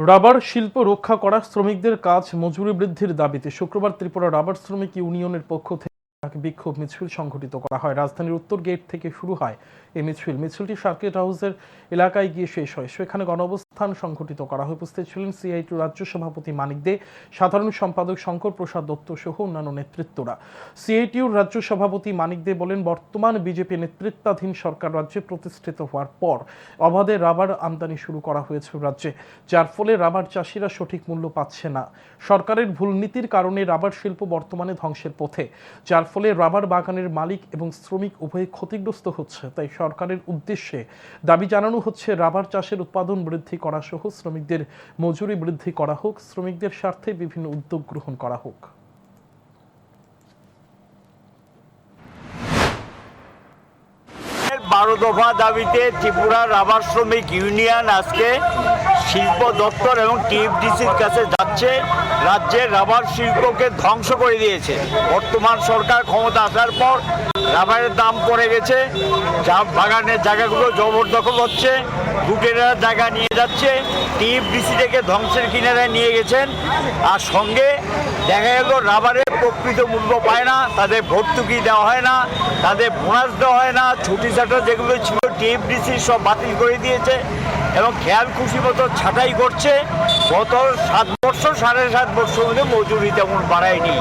Rubber শিল্প রক্ষা করা শ্রমিকদের কাজ মজুরি বৃদ্ধির দাবিতে শুক্রবার ত্রিপুরা রাবার শ্রমিক ইউনিয়নের পক্ষ থেকে বিক্ষোভ মিছিল সংঘটিত করা হয়। রাজধানীর উত্তর গেট থেকে শুরু হয় এই মিছিল। মিছিলটি সার্কিট হাউসের এলাকায় গিয়ে শেষ হয়। সেখানে গণঅবস্থান সংঘটিত করা হয় উপস্থিত ছিলেন সিআইটি রাজ্য সভাপতি মানিক দে, সাধারণ সম্পাদক শঙ্কর প্রসাদ দত্ত সহ অন্যান্য নেতৃত্বরা। সিআইটিউর রাজ্য সভাপতি মানিক দে বলেন, বর্তমান বিজেপি নেতৃত্বাধীন সরকার রাজ্যে প্রতিষ্ঠিত হওয়ার পর অবাধে রাবার আমদানি শুরু করা হয়েছে রাজ্যে, যার ফলে রাবার চাষিরা সঠিক মূল্য পাচ্ছে না। সরকারের ভুল নীতির কারণে রাবার শিল্প বর্তমানে ধ্বংসের পথে, যার ফলে রাবার বাগানের মালিক এবং শ্রমিক উভয়ে ক্ষতিগ্রস্ত হচ্ছে। তাই সরকারের উদ্দেশ্যে দাবি জানানো হচ্ছে, রাবার চাষের উৎপাদন বৃদ্ধি করা সহ শ্রমিকদের মজুরি বৃদ্ধি করা হোক, শ্রমিকদের স্বার্থে বিভিন্ন উদ্যোগ গ্রহণ করা হোক। বারো দফা দাবিতে ত্রিপুরা রাবার শ্রমিক ইউনিয়ন আজকে শিল্প দপ্তর এবং টিএফডিসির কাছে যাচ্ছে। রাজ্যের রাবার শিল্পকে ধ্বংস করে দিয়েছে। বর্তমান সরকার ক্ষমতা আসার পর রাবারের দাম পড়ে গেছে। চা বাগানের জায়গাগুলো জবরদখল হচ্ছে। লুটেরা জায়গা নিয়ে যাচ্ছে। টিএফডিসি থেকে ধ্বংসের কিনারায় নিয়ে গেছেন। আর সঙ্গে দেখা গেল রাবারের প্রকৃত মূল্য পায় না। তাদের ভর্তুকি দেওয়া হয় না। তাদের বোনাস দেওয়া হয় না। ছুটি ছাটা যেগুলো ছিল টিএফডিসি সব বাতিল করে দিয়েছে এবং খেয়াল খুশি মতো ছাঁটাই করছে। গত সাত বছর, সাড়ে সাত বছর মধ্যে মজুরি তেমন বাড়ায়নি।